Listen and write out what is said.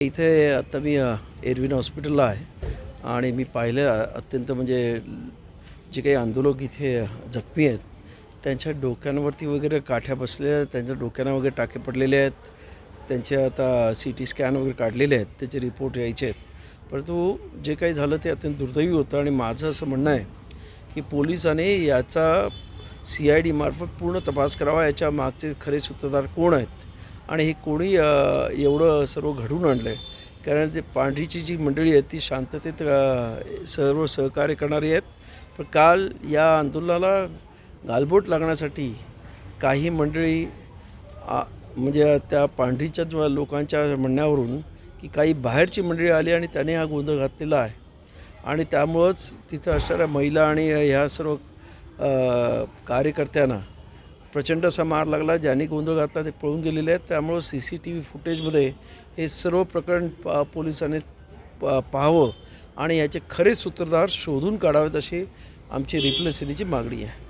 इथे आता मी एरविन हॉस्पिटलला आहे आणि मी पाहिलं अत्यंत म्हणजे जे काही आंदोलक इथे जखमी आहेत त्यांच्या डोक्यांवरती वगैरे काठ्या बसलेल्या आहेत त्यांच्या डोक्यांना वगैरे टाके पडलेले आहेत त्यांचे आता सी टी स्कॅन वगैरे काढलेले आहेत त्याचे रिपोर्ट यायचे आहेत. परंतु जे काही झालं ते अत्यंत दुर्दैवी होतं आणि माझं असं म्हणणं आहे की पोलिसाने याचा सी आय डीमार्फत पूर्ण तपास करावा याच्या मागचे खरे सूत्रधार कोण आहेत? आणि हे कोणी एवढं सर्व घडून आणलं आहे कारण जे पांढरीची जी मंडळी आहेत ती शांततेत सर्व सहकार्य करणारी आहेत. पण काल या आंदोलनाला गालबोट लागण्यासाठी काही मंडळी म्हणजे त्या पांढरीच्या लोकांच्या म्हणण्यावरून की काही बाहेरची मंडळी आली आणि त्याने हा गोंधळ घातलेला आहे. आणि त्यामुळंच तिथं असणाऱ्या महिला आणि ह्या सर्व कार्यकर्त्यांना प्रचंड असा मार लागला ज्यांनी गोंधळ घातला ते पळून गेलेले आहेत. त्यामुळं सी सी टी व्ही फुटेजमध्ये हे सर्व प्रकरण प पोलिसांनी प पाहावं आणि याचे खरे सूत्रधार शोधून काढावेत अशी आमची रिप्लेसिटीची मागणी आहे.